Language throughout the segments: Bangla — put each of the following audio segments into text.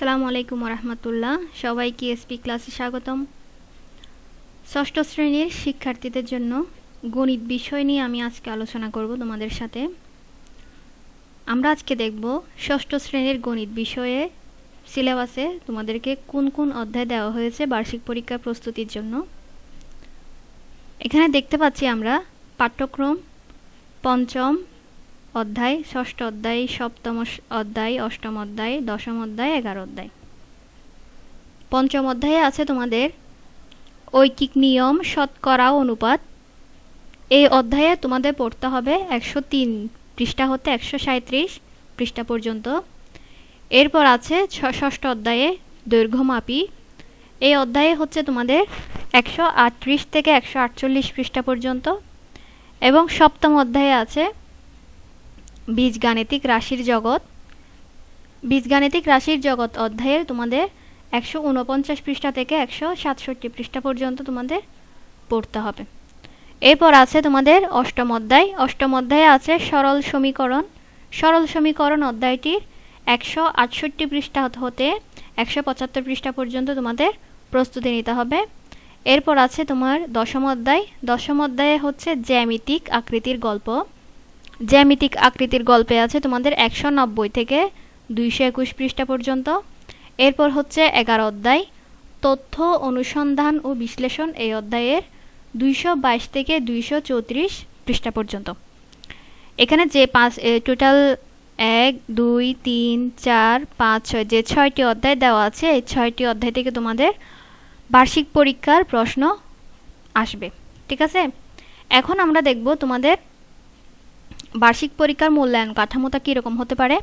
আসসালামু আলাইকুম রহমতুল্লাহ সবাইকে এসপি ক্লাসে স্বাগতম। ষষ্ঠ শ্রেণির শিক্ষার্থীদের জন্য গণিত বিষয় নিয়ে আমি আজকে আলোচনা করব তোমাদের সাথে। আমরা আজকে দেখব ষষ্ঠ শ্রেণির গণিত বিষয়ে সিলেবাসে তোমাদেরকে কোন কোন অধ্যায় দেওয়া হয়েছে বার্ষিক পরীক্ষার প্রস্তুতির জন্য। এখানে দেখতে পাচ্ছি আমরা পাঠ্যক্রম, পঞ্চম অধ্যায়, ষষ্ঠ অধ্যায়, সপ্তম অধ্যায়, অষ্টম অধ্যায়, দশম অধ্যায়, এগারো অধ্যায়। পঞ্চম অধ্যায়ে আছে তোমাদের, ঐকিক নিয়ম শতকরা অনুপাত। এই অধ্যায়ে তোমাদের পড়তে হবে একশো তিন পৃষ্ঠা হতে একশো সাঁত্রিশ পৃষ্ঠা পর্যন্ত। এরপর আছে ষষ্ঠ অধ্যায়ে দৈর্ঘ্যমাপী। এই অধ্যায়ে হচ্ছে তোমাদের একশো আটত্রিশ থেকে একশো আটচল্লিশ পৃষ্ঠা পর্যন্ত। এবং সপ্তম অধ্যায়ে আছে বীজগাণিতিক রাশির জগৎ। বীজগাণিতিক রাশির জগৎ অধ্যায়ের তোমাদের একশো উনপঞ্চাশ পৃষ্ঠা থেকে একশো সাতষট্টি পৃষ্ঠা পর্যন্ত তোমাদের পড়তে হবে। এরপর আছে তোমাদের অষ্টম অধ্যায়। অষ্টম অধ্যায়ে আছে সরল সমীকরণ। সরল সমীকরণ অধ্যায়টির একশো আটষট্টি পৃষ্ঠা হতে একশো পঁচাত্তর পৃষ্ঠা পর্যন্ত তোমাদের প্রস্তুতি নিতে হবে। এরপর আছে তোমার দশম অধ্যায়। দশম অধ্যায়ে হচ্ছে জ্যামিতিক আকৃতির গল্প। জ্যামিতিক আকৃতির গল্পে আছে তোমাদের একশো নব্বই থেকে দুইশো একুশ পৃষ্ঠা পর্যন্ত। এরপর হচ্ছে এগারো অধ্যায়। তথ্য, অনুসন্ধান ও বিশ্লেষণ এই অধ্যায়ের দুইশো বাইশ থেকে দুইশো চৌত্রিশ পৃষ্ঠা পর্যন্ত। এখানে যে পাঁচ টোটাল এক, দুই, তিন, চার, পাঁচ, ছয়, যে ছয়টি অধ্যায় দেওয়া আছে, এই ছয়টি অধ্যায় থেকে তোমাদের বার্ষিক পরীক্ষার প্রশ্ন আসবে। ঠিক আছে? এখন আমরা দেখব তোমাদের বার্ষিক পরীক্ষার মূল্যায়ন কাঠামোটা কীরকম হতে পারে?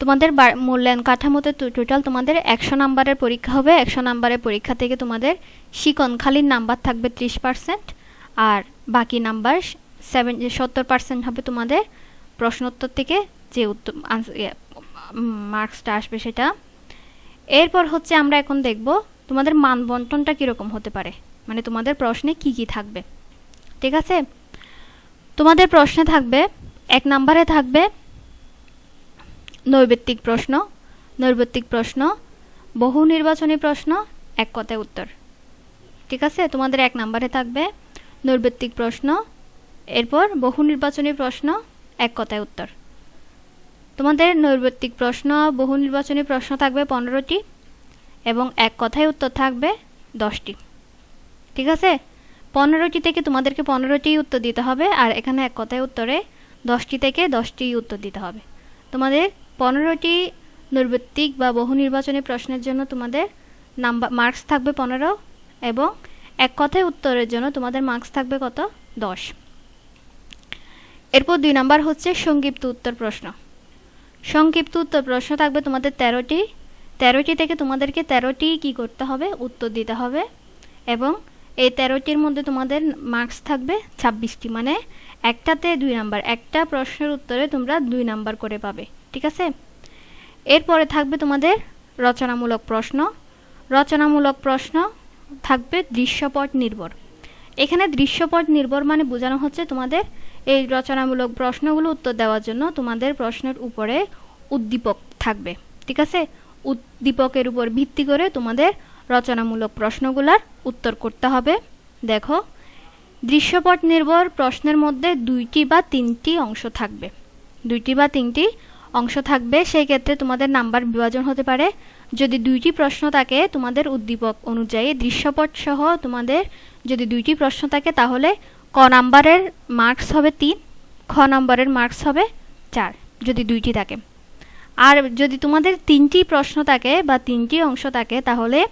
তোমাদের মূল্যায়ন কাঠামোতে টোটাল তোমাদের একশো নাম্বারের পরীক্ষা হবে, একশো নাম্বারের পরীক্ষা থেকে তোমাদের শিকন খালির নাম্বার থাকবে ত্রিশ পার্সেন্ট আর বাকি নাম্বার সেভেন সত্তর পার্সেন্ট হবে তোমাদের প্রশ্নোত্তর থেকে যে উত্তর মার্কসটা আসবে সেটা। এরপর হচ্ছে আমরা এখন দেখব তোমাদের মান বন্টনটা কীরকম হতে পারে মানে তোমাদের প্রশ্নে কি কি থাকবে। ঠিক আছে? তোমাদের প্রশ্নে থাকবে এক নম্বরে থাকবে নৈবেত্তিক প্রশ্ন নৈবেত্তিক প্রশ্ন, বহু নির্বাচনী প্রশ্ন, এক কথায় উত্তর। ঠিক আছে? তোমাদের এক নম্বরে থাকবে নৈবেত্তিক প্রশ্ন, এরপর বহু নির্বাচনী প্রশ্ন, এক কথায় উত্তর। তোমাদের নৈর্ব্যক্তিক প্রশ্ন, বহু নির্বাচনী প্রশ্ন থাকবে পনেরোটি এবং এক কথায় উত্তর থাকবে দশটি। ঠিক আছে? পনেরোটি থেকে তোমাদেরকে পনেরোটি উত্তর দিতে হবে আর এখানে এক কথায় উত্তরে দশটি থেকে দশটি উত্তর দিতে হবে। তোমাদের পনেরোটি নৈর্ব্যক্তিক বা বহু নির্বাচনী প্রশ্নের জন্য তোমাদের নাম্বার, মার্কস থাকবে পনেরো এবং এক কথায় উত্তরের জন্য তোমাদের মার্কস থাকবে কত? দশ। এরপর দুই নাম্বার হচ্ছে সংক্ষিপ্ত উত্তর প্রশ্ন। সংক্ষিপ্ত উত্তর প্রশ্ন থাকবে তোমাদের তেরোটি। তেরোটি থেকে তোমাদেরকে তেরোটি কি করতে হবে? উত্তর দিতে হবে এবং এই তেরোটির মধ্যে তোমাদের মার্কস থাকবে ছাব্বিশটি। মানে একটাতে দুই নাম্বার একটা প্রশ্নের উত্তরে তোমরা দুই নাম্বার করে পাবে, ঠিক আছে? এরপরে থাকবে তোমাদের রচনামূলক প্রশ্ন। রচনামূলক প্রশ্ন থাকবে দৃশ্যপট নির্ভর। এখানে দৃশ্যপট নির্ভর মানে বোঝানো হচ্ছে তোমাদের এই রচনামূলক প্রশ্নগুলো উত্তর দেওয়ার জন্য তোমাদের প্রশ্নের উপরে উদ্দীপক থাকবে, ঠিক আছে? উদ্দীপকের উপর ভিত্তি করে তোমাদের রচনামূলক প্রশ্নগুলার উত্তর করতে হবে। দেখো, দৃশ্যপট নির্ভর প্রশ্নের মধ্যে দুইটি বা তিনটি অংশ থাকবে। দুইটি বা তিনটি অংশ থাকবে, সেই ক্ষেত্রে তোমাদের নাম্বার বিভাজন হতে পারে। যদি দুইটি প্রশ্ন থাকে, তোমাদের উদ্দীপক অনুযায়ী দৃশ্যপট সহ তোমাদের যদি দুইটি প্রশ্ন থাকে, তাহলে ক নাম্বারের মার্কস হবে তিন, খ নাম্বারের মার্কস হবে চার, যদি দুইটি থাকে। আর যদি তোমাদের তিনটি প্রশ্ন থাকে বা তিনটি অংশ থাকে, তাহলে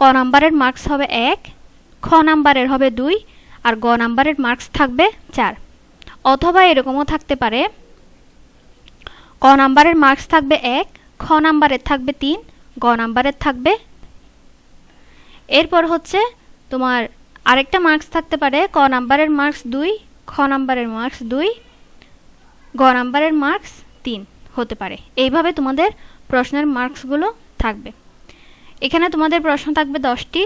ক নাম্বারের মার্কস হবে এক, খ নাম্বারের হবে দুই, আর গ নাম্বারের মার্কস থাকবে চার। অথবা এরকমও থাকতে পারে, ক নাম্বারের মার্কস থাকবে এক, খ নাম্বারের থাকবে তিন, গ নাম্বারের থাকবে এরপর হচ্ছে তোমার আরেকটা মার্কস থাকতে পারে, ক নাম্বারের মার্কস দুই, খ নাম্বারের মার্কস দুই, গ নাম্বারের মার্কস তিন হতে পারে। এইভাবে তোমাদের প্রশ্নের মার্কসগুলো থাকবে। এখানে তোমাদের প্রশ্ন থাকবে দশটি।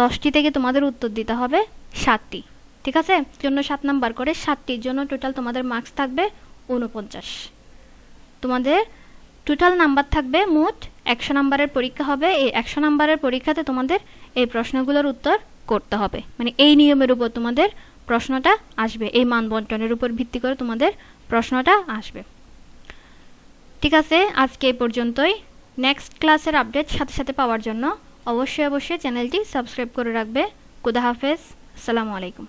দশটি থেকে তোমাদের উত্তর দিতে হবে সাতটি। ঠিক আছে? জন্য সাত নাম্বার করে সাতটির জন্য টোটাল তোমাদের মার্কস থাকবে উনপঞ্চাশ তোমাদের টোটাল নাম্বার থাকবে মোট একশো নাম্বারের পরীক্ষা হবে। এই একশো নাম্বারের পরীক্ষাতে তোমাদের এই প্রশ্নগুলোর উত্তর করতে হবে। মানে এই নিয়মের উপর তোমাদের প্রশ্নটা আসবে। এই মান বন্টনের উপর ভিত্তি করে তোমাদের প্রশ্নটা আসবে। ঠিক আছে? আজকে এই পর্যন্তই। নেক্সট ক্লাসের আপডেট সাথে সাথে পাওয়ার জন্য অবশ্যই অবশ্যই চ্যানেলটি সাবস্ক্রাইব করে রাখবে। খুদা হাফেজ। আসসালামু আলাইকুম।